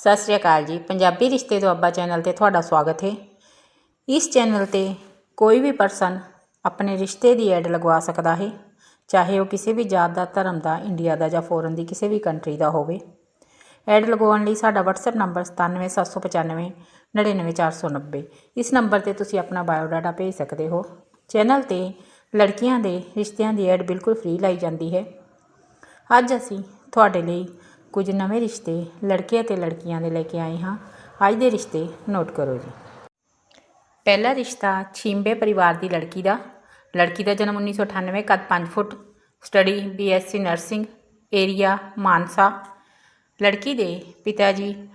ਸਤਿ ਸ਼੍ਰੀ ਅਕਾਲ ਜੀ। ਪੰਜਾਬੀ ਰਿਸ਼ਤੇ ਦੁਆਬਾ ਚੈਨਲ ਤੇ ਤੁਹਾਡਾ ਸਵਾਗਤ ਹੈ। ਇਸ ਚੈਨਲ ਤੇ ਕੋਈ ਵੀ ਪਰਸਨ ਆਪਣੇ ਰਿਸ਼ਤੇ ਦੀ ਐਡ ਲਗਵਾ ਸਕਦਾ ਹੈ, ਚਾਹੇ ਉਹ ਕਿਸੇ ਵੀ ਜਾਤ ਦਾ, ਧਰਮ ਦਾ, ਇੰਡੀਆ ਦਾ ਜਾਂ ਫੋਰਨ ਦੀ ਕਿਸੇ ਵੀ ਕੰਟਰੀ ਦਾ ਹੋਵੇ। ਐਡ ਲਗਵਾਉਣ ਲਈ ਸਾਡਾ WhatsApp ਨੰਬਰ 97795 99490 ਇਸ ਨੰਬਰ ਤੇ ਤੁਸੀਂ ਆਪਣਾ ਬਾਇਓਡਾਟਾ ਭੇਜ ਸਕਦੇ ਹੋ। ਚੈਨਲ ਤੇ ਲੜਕੀਆਂ ਦੇ ਰਿਸ਼ਤਿਆਂ ਦੀ ਐਡ ਬਿਲਕੁਲ ਫ੍ਰੀ ਲਾਈ ਜਾਂਦੀ ਹੈ। ਅੱਜ ਅਸੀਂ ਤੁਹਾਡੇ ਲਈ ਕੁਝ ਨਵੇਂ ਰਿਸ਼ਤੇ ਲੜਕੇ ਅਤੇ ਲੜਕੀਆਂ ਦੇ ਲੈ ਕੇ ਆਏ ਹਾਂ। ਅੱਜ ਦੇ ਰਿਸ਼ਤੇ ਨੋਟ ਕਰੋ ਜੀ। ਪਹਿਲਾ ਰਿਸ਼ਤਾ ਛਿੰਬੇ ਪਰਿਵਾਰ ਦੀ ਲੜਕੀ ਦਾ। ਲੜਕੀ ਦਾ ਜਨਮ 1998 ਕੱਦ 5 foot. Study BSc nursing area Mansa. ਲੜਕੀ ਦੇ ਪਿਤਾ ਜੀ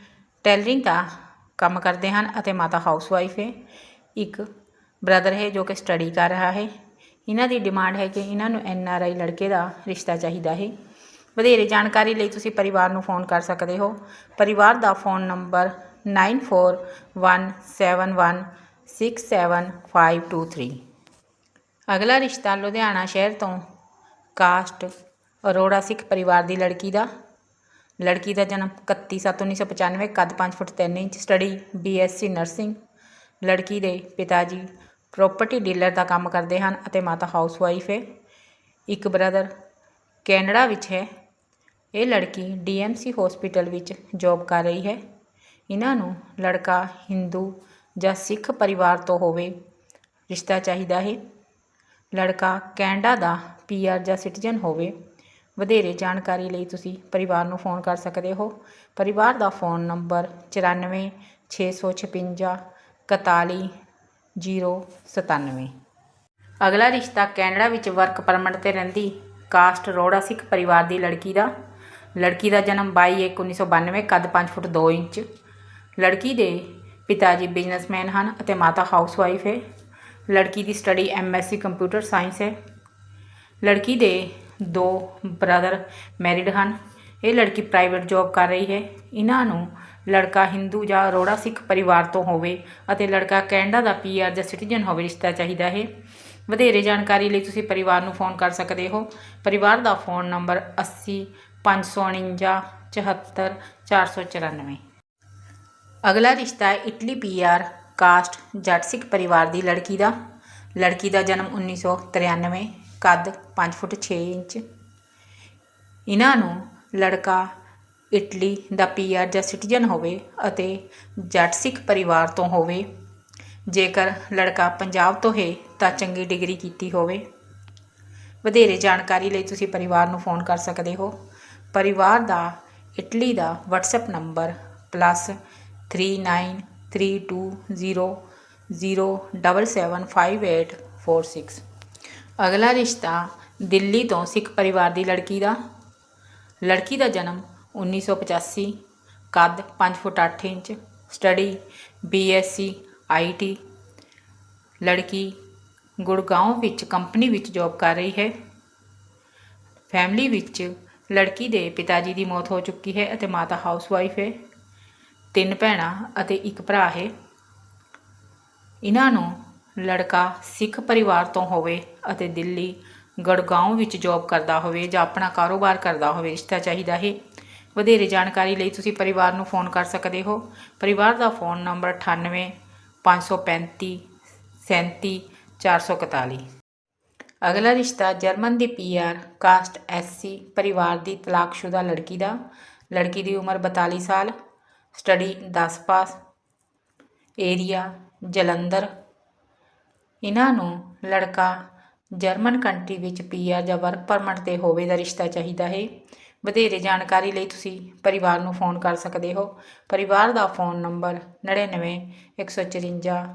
ਟੈਲਰਿੰਗ ਦਾ ਕੰਮ ਕਰਦੇ ਹਨ ਅਤੇ ਮਾਤਾ ਹਾਊਸਵਾਈਫ ਹੈ। ਇੱਕ ਬ੍ਰਦਰ ਹੈ ਜੋ ਕਿ ਸਟੱਡੀ ਕਰ ਰਿਹਾ ਹੈ। ਇਹਨਾਂ ਦੀ ਡਿਮਾਂਡ ਹੈ ਕਿ ਇਹਨਾਂ ਨੂੰ ਐਨ ਆਰ ਆਈ ਲੜਕੇ ਦਾ ਰਿਸ਼ਤਾ ਚਾਹੀਦਾ ਹੈ। ਵਧੇਰੇ ਜਾਣਕਾਰੀ ਲਈ ਤੁਸੀਂ ਪਰਿਵਾਰ ਨੂੰ ਫੋਨ ਕਰ ਸਕਦੇ ਹੋ। ਪਰਿਵਾਰ ਦਾ ਫੋਨ ਨੰਬਰ 9417167523 ਅਗਲਾ ਰਿਸ਼ਤਾ ਲੁਧਿਆਣਾ ਸ਼ਹਿਰ ਤੋਂ ਕਾਸਟ ਅਰੋੜਾ ਸਿੱਖ ਪਰਿਵਾਰ ਦੀ ਲੜਕੀ ਦਾ। ਲੜਕੀ ਦਾ ਜਨਮ 31/7/1995 ਕੱਦ 5 foot 3 inch, study BSc nursing. ਲੜਕੀ ਦੇ ਪਿਤਾ ਜੀ ਪ੍ਰਾਪਰਟੀ ਡੀਲਰ ਦਾ ਕੰਮ ਕਰਦੇ ਹਨ ਅਤੇ ਮਾਤਾ ਹਾਊਸਵਾਈਫ ਹੈ। ਇੱਕ ਬ੍ਰਦਰ ਕੈਨੇਡਾ ਵਿੱਚ ਹੈ। ਇਹ ਲੜਕੀ ਡੀਐਮਸੀ ਹਸਪੀਟਲ ਵਿੱਚ ਜੌਬ ਕਰ ਰਹੀ ਹੈ। ਇਹਨਾਂ ਨੂੰ ਲੜਕਾ ਹਿੰਦੂ ਜਾਂ ਸਿੱਖ ਪਰਿਵਾਰ ਤੋਂ ਹੋਵੇ ਰਿਸ਼ਤਾ ਚਾਹੀਦਾ ਹੈ। ਲੜਕਾ ਕੈਨੇਡਾ ਦਾ ਪੀਆਰ ਜਾਂ ਸਿਟੀਜ਼ਨ ਹੋਵੇ, ਵਧੇਰੇ ਜਾਣਕਾਰੀ ਲਈ ਤੁਸੀਂ ਪਰਿਵਾਰ ਨੂੰ ਫੋਨ ਕਰ ਸਕਦੇ ਹੋ। ਪਰਿਵਾਰ ਦਾ ਫੋਨ ਨੰਬਰ 94656 41097 ਅਗਲਾ ਰਿਸ਼ਤਾ ਕੈਨੇਡਾ ਵਿੱਚ ਵਰਕ ਪਰਮਿਟ ਤੇ ਰਹਿੰਦੀ ਕਾਸਟ ਰੋੜਾ ਸਿੱਖ ਪਰਿਵਾਰ ਦੀ ਲੜਕੀ ਦਾ ਲੜਕੀ ਦਾ ਜਨਮ 22/1/1992 ਕੱਦ 5 ਫੁੱਟ 2 ਇੰਚ। ਲੜਕੀ ਦੇ ਪਿਤਾ ਜੀ ਬਿਜ਼ਨਸਮੈਨ ਹਨ ਅਤੇ ਮਾਤਾ ਹਾਊਸਵਾਈਫ ਹੈ। ਲੜਕੀ ਦੀ ਸਟੱਡੀ ਐਮਐਸਸੀ ਕੰਪਿਊਟਰ ਸਾਇੰਸ ਹੈ। ਲੜਕੀ ਦੇ ਦੋ ਬ੍ਰਦਰ ਮੈਰਿਡ ਹਨ। ਇਹ ਲੜਕੀ ਪ੍ਰਾਈਵੇਟ ਜੌਬ ਕਰ ਰਹੀ ਹੈ। ਇਹਨਾਂ ਨੂੰ ਲੜਕਾ ਹਿੰਦੂ ਜਾਂ ਅਰੋੜਾ ਸਿੱਖ ਪਰਿਵਾਰ ਤੋਂ ਹੋਵੇ ਅਤੇ ਲੜਕਾ ਕੈਨੇਡਾ ਦਾ ਪੀਆਰ ਜਾਂ ਸਿਟੀਜ਼ਨ ਹੋਵੇ ਰਿਸ਼ਤਾ ਚਾਹੀਦਾ ਹੈ। ਵਧੇਰੇ ਜਾਣਕਾਰੀ ਲਈ ਤੁਸੀਂ ਪਰਿਵਾਰ ਨੂੰ ਫੋਨ ਕਰ ਸਕਦੇ ਹੋ। ਪਰਿਵਾਰ ਦਾ ਫੋਨ ਨੰਬਰ 80 549 74 494 ਅਗਲਾ ਰਿਸ਼ਤਾ ਹੈ ਇਟਲੀ ਪੀਆਰ ਕਾਸਟ ਜੱਟ ਸਿੱਖ ਪਰਿਵਾਰ ਦੀ ਲੜਕੀ ਦਾ। ਲੜਕੀ ਦਾ ਜਨਮ 1993 ਕੱਦ 5 ਫੁੱਟ 6 ਇੰਚ। ਇਹਨਾਂ ਨੂੰ ਲੜਕਾ ਇਟਲੀ ਦਾ ਪੀਆਰ ਜਾਂ ਸਿਟੀਜ਼ਨ ਹੋਵੇ ਅਤੇ ਜੱਟ ਸਿੱਖ ਪਰਿਵਾਰ ਤੋਂ ਹੋਵੇ। ਜੇਕਰ ਲੜਕਾ ਪੰਜਾਬ ਤੋਂ ਹੈ ਤਾਂ ਚੰਗੀ ਡਿਗਰੀ ਕੀਤੀ ਹੋਵੇ। ਵਧੇਰੇ ਜਾਣਕਾਰੀ ਲਈ ਤੁਸੀਂ ਪਰਿਵਾਰ ਨੂੰ ਫੋਨ ਕਰ ਸਕਦੇ ਹੋ। ਪਰਿਵਾਰ ਦਾ ਇਟਲੀ ਦਾ ਵਟਸਐਪ ਨੰਬਰ +39320077584 ਅਗਲਾ ਰਿਸ਼ਤਾ ਦਿੱਲੀ ਤੋਂ ਸਿੱਖ ਪਰਿਵਾਰ ਦੀ ਲੜਕੀ ਦਾ। ਲੜਕੀ ਦਾ ਜਨਮ 1985 ਕੱਦ 5 foot 8 inch study BSc IT ਲੜਕੀ ਗੁੜਗਾਉਂ ਵਿੱਚ ਕੰਪਨੀ ਵਿੱਚ ਜੌਬ ਕਰ ਰਹੀ ਹੈ। ਫੈਮਿਲੀ ਵਿੱਚ ਲੜਕੀ ਦੇ ਪਿਤਾ ਜੀ ਦੀ ਮੌਤ ਹੋ ਚੁੱਕੀ ਹੈ ਅਤੇ ਮਾਤਾ ਹਾਊਸਵਾਈਫ ਹੈ। ਤਿੰਨ ਭੈਣਾਂ ਅਤੇ ਇੱਕ ਭਰਾ ਹੈ। ਇਹਨਾਂ ਨੂੰ ਲੜਕਾ ਸਿੱਖ ਪਰਿਵਾਰ ਤੋਂ ਹੋਵੇ ਅਤੇ ਦਿੱਲੀ, ਗੜਗਾਉਂ ਵਿੱਚ ਜੌਬ ਕਰਦਾ ਹੋਵੇ ਜਾਂ ਆਪਣਾ ਕਾਰੋਬਾਰ ਕਰਦਾ ਹੋਵੇ, ਰਿਸ਼ਤਾ ਚਾਹੀਦਾ ਹੈ। ਵਧੇਰੇ ਜਾਣਕਾਰੀ ਲਈ ਤੁਸੀਂ ਪਰਿਵਾਰ ਨੂੰ ਫੋਨ ਕਰ ਸਕਦੇ ਹੋ। ਪਰਿਵਾਰ ਦਾ ਫੋਨ ਨੰਬਰ 98 535 37 441 ਅਗਲਾ ਰਿਸ਼ਤਾ ਜਰਮਨ ਦੀ ਪੀਆਰ ਕਾਸਟ ਐਸਸੀ ਪਰਿਵਾਰ ਦੀ ਤਲਾਕਸ਼ੁਦਾ ਲੜਕੀ ਦਾ। ਲੜਕੀ ਦੀ ਉਮਰ 42 ਸਾਲ। ਸਟੱਡੀ 10 ਪਾਸ। ਏਰੀਆ ਜਲੰਧਰ। ਇਹਨਾਂ ਨੂੰ ਲੜਕਾ ਜਰਮਨ ਕੰਟਰੀ ਵਿੱਚ ਪੀਆਰ ਜਾਂ ਵਰਕ ਪਰਮਿਟ ਤੇ ਹੋਵੇ ਦਾ ਰਿਸ਼ਤਾ ਚਾਹੀਦਾ ਹੈ। ਵਧੇਰੇ ਜਾਣਕਾਰੀ ਲਈ ਤੁਸੀਂ ਪਰਿਵਾਰ ਨੂੰ ਫੋਨ ਕਰ ਸਕਦੇ ਹੋ। ਪਰਿਵਾਰ ਦਾ ਫੋਨ ਨੰਬਰ 99 154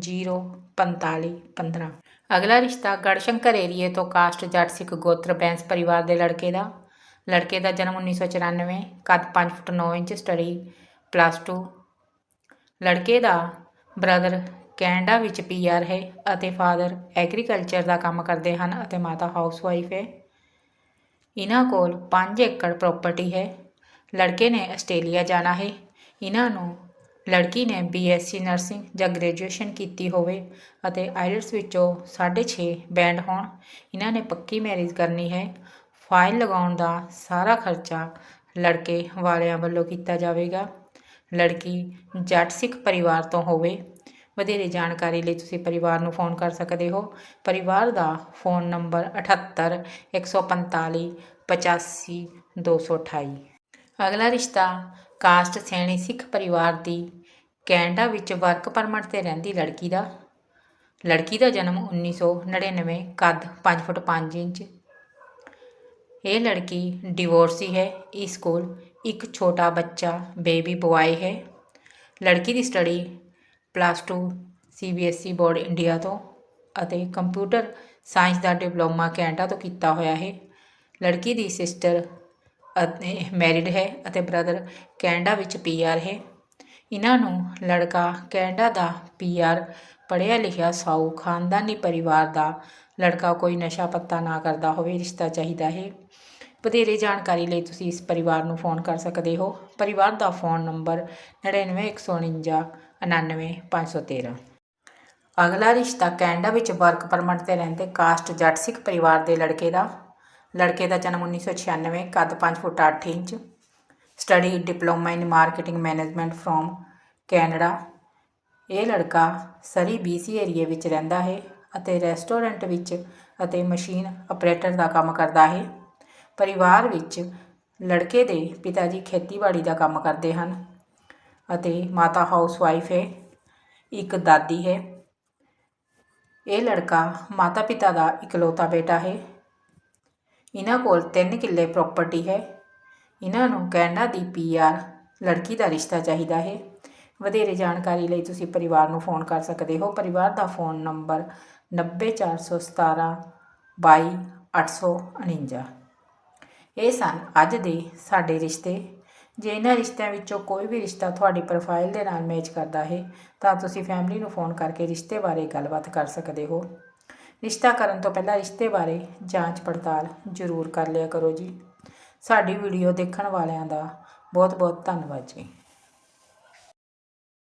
045 15 ਅਗਲਾ ਰਿਸ਼ਤਾ ਗੜਸ਼ੰਕਰ ਏਰੀਏ ਤੋਂ ਕਾਸਟ ਜੱਟ ਸਿੱਖ ਗੋਤਰ ਬੈਂਸ ਪਰਿਵਾਰ ਦੇ ਲੜਕੇ ਦਾ। ਲੜਕੇ ਦਾ ਜਨਮ 1994 ਕੱਦ 5 ਫੁੱਟ 9 ਇੰਚ, ਸਟੱਡੀ ਪਲੱਸ 2 ਲੜਕੇ ਦਾ ਬ੍ਰਦਰ ਕੈਨੇਡਾ ਵਿੱਚ ਪੀਆਰ ਹੈ ਅਤੇ ਫਾਦਰ ਐਗਰੀਕਲਚਰ ਦਾ ਕੰਮ ਕਰਦੇ ਹਨ ਅਤੇ ਮਾਤਾ ਹਾਊਸਵਾਈਫ ਹੈ। ਇਹਨਾਂ ਕੋਲ 5 ਏਕੜ ਪ੍ਰਾਪਰਟੀ ਹੈ। ਲੜਕੇ ਨੇ ਆਸਟ੍ਰੇਲੀਆ ਜਾਣਾ ਹੈ। ਇਹਨਾਂ ਨੂੰ ਲੜਕੀ ਨੇ ਬੀਐਸਸੀ ਨਰਸਿੰਗ ਜਾਂ ਗ੍ਰੈਜੂਏਸ਼ਨ ਕੀਤੀ ਹੋਵੇ ਅਤੇ ਆਈਲਟਸ ਵਿੱਚੋਂ 6.5 ਬੈਂਡ ਹੋਣ। ਇਹਨਾਂ ਨੇ ਪੱਕੀ ਮੈਰਿਜ ਕਰਨੀ ਹੈ। ਫਾਈਲ ਲਗਾਉਣ ਦਾ ਸਾਰਾ ਖਰਚਾ ਲੜਕੇ ਵਾਲਿਆਂ ਵੱਲੋਂ ਕੀਤਾ ਜਾਵੇਗਾ। ਲੜਕੀ ਜੱਟ ਸਿੱਖ ਪਰਿਵਾਰ ਤੋਂ ਹੋਵੇ। ਵਧੇਰੇ ਜਾਣਕਾਰੀ ਲਈ ਤੁਸੀਂ ਪਰਿਵਾਰ ਨੂੰ ਫੋਨ ਕਰ ਸਕਦੇ ਹੋ। ਪਰਿਵਾਰ ਦਾ ਫੋਨ ਨੰਬਰ 78 145 85 228 ਅਗਲਾ ਰਿਸ਼ਤਾ ਕਾਸਟ ਸੈਣੀ ਸਿੱਖ ਪਰਿਵਾਰ ਦੀ ਕੈਨੇਡਾ ਵਿੱਚ ਵਰਕ ਪਰਮਿਟ ਤੇ ਰਹਿੰਦੀ ਲੜਕੀ ਦਾ। ਲੜਕੀ ਦਾ ਜਨਮ 1999 ਕੱਦ 5 ਫੁੱਟ 5 ਇੰਚ। ਇਹ ਲੜਕੀ ਡਿਵੋਰਸੀ ਹੈ। ਇਸ ਕੋਲ ਇੱਕ ਛੋਟਾ ਬੱਚਾ, ਬੇਬੀ ਬੁਆਏ ਹੈ। ਲੜਕੀ ਦੀ study plus 2 CBSE board India ਤੋਂ ਅਤੇ ਕੰਪਿਊਟਰ ਸਾਇੰਸ ਦਾ ਡਿਪਲੋਮਾ ਕੈਨੇਡਾ ਤੋਂ ਕੀਤਾ ਹੋਇਆ ਹੈ। ਲੜਕੀ ਦੀ ਸਿਸਟਰ ਅਤੇ ਮੈਰਿਡ ਹੈ ਅਤੇ ਬ੍ਰਦਰ ਕੈਨੇਡਾ ਵਿੱਚ ਪੀਆਰ ਹੈ। ਇਹਨਾਂ ਨੂੰ ਲੜਕਾ ਕੈਨੇਡਾ ਦਾ ਪੀਆਰ ਪੜ੍ਹਿਆ ਲਿਖਿਆ ਸਾਊ ਖਾਨਦਾਨੀ ਪਰਿਵਾਰ ਦਾ ਲੜਕਾ ਕੋਈ ਨਸ਼ਾ ਪੱਤਾ ਨਾ ਕਰਦਾ ਹੋਵੇ, ਰਿਸ਼ਤਾ ਚਾਹੀਦਾ ਹੈ। ਵਧੇਰੇ ਜਾਣਕਾਰੀ ਲਈ ਤੁਸੀਂ ਇਸ ਪਰਿਵਾਰ ਨੂੰ ਫੋਨ ਕਰ ਸਕਦੇ ਹੋ। ਪਰਿਵਾਰ ਦਾ ਫੋਨ ਨੰਬਰ 99149 99513 ਅਗਲਾ ਰਿਸ਼ਤਾ ਕੈਨੇਡਾ ਵਿੱਚ ਵਰਕ ਪਰਮਿਟ ਤੇ ਰਹਿੰਦੇ ਕਾਸਟ ਜੱਟ ਸਿੱਖ ਪਰਿਵਾਰ ਦੇ ਲੜਕੇ ਦਾ। ਲੜਕੇ ਦਾ ਜਨਮ 1996 ਕੱਦ 5 foot 8 inch. Study diploma in marketing management from Canada ਇਹ ਲੜਕਾ ਸਰੀ ਬੀਸੀ ਏਰੀਏ ਵਿੱਚ ਰਹਿੰਦਾ ਹੈ ਅਤੇ ਰੈਸਟੋਰੈਂਟ ਵਿੱਚ ਅਤੇ ਮਸ਼ੀਨ ਆਪਰੇਟਰ ਦਾ ਕੰਮ ਕਰਦਾ ਹੈ। ਪਰਿਵਾਰ ਵਿੱਚ ਲੜਕੇ ਦੇ ਪਿਤਾ ਜੀ ਖੇਤੀਬਾੜੀ ਦਾ ਕੰਮ ਕਰਦੇ ਹਨ ਅਤੇ ਮਾਤਾ ਹਾਊਸਵਾਈਫ ਹੈ, ਇੱਕ ਦਾਦੀ ਹੈ। ਇਹ ਲੜਕਾ ਮਾਤਾ ਪਿਤਾ ਦਾ ਇਕਲੌਤਾ ਬੇਟਾ ਹੈ। ਇਹਨਾਂ ਕੋਲ 3 ਕਿੱਲੇ ਪ੍ਰਾਪਰਟੀ ਹੈ। ਇਹਨਾਂ ਨੂੰ ਕੈਨੇਡਾ ਦੀ ਪੀਆਰ ਲੜਕੀ ਦਾ ਰਿਸ਼ਤਾ ਚਾਹੀਦਾ ਹੈ। ਵਧੇਰੇ ਜਾਣਕਾਰੀ ਲਈ ਤੁਸੀਂ ਪਰਿਵਾਰ ਨੂੰ ਫੋਨ ਕਰ ਸਕਦੇ ਹੋ। ਪਰਿਵਾਰ ਦਾ ਫੋਨ ਨੰਬਰ 90417 22849 ਇਹ ਸਨ ਅੱਜ ਦੇ ਸਾਡੇ ਰਿਸ਼ਤੇ। ਜੇ ਇਹਨਾਂ ਰਿਸ਼ਤਿਆਂ ਵਿੱਚੋਂ ਕੋਈ ਵੀ ਰਿਸ਼ਤਾ ਤੁਹਾਡੀ ਪ੍ਰੋਫਾਈਲ ਦੇ ਨਾਲ ਮੈਚ ਕਰਦਾ ਹੈ, ਤਾਂ ਤੁਸੀਂ ਫੈਮਿਲੀ ਨੂੰ ਫੋਨ ਕਰਕੇ ਰਿਸ਼ਤੇ ਬਾਰੇ ਗੱਲਬਾਤ ਕਰ ਸਕਦੇ ਹੋ। ਰਿਸ਼ਤਾ ਕਰਨ ਤੋਂ ਪਹਿਲਾਂ ਰਿਸ਼ਤੇ ਬਾਰੇ ਜਾਂਚ ਪੜਤਾਲ ਜ਼ਰੂਰ ਕਰ ਲਿਆ ਕਰੋ ਜੀ। ਸਾਡੀ ਵੀਡੀਓ ਦੇਖਣ ਵਾਲਿਆਂ ਦਾ ਬਹੁਤ ਬਹੁਤ ਧੰਨਵਾਦ ਜੀ।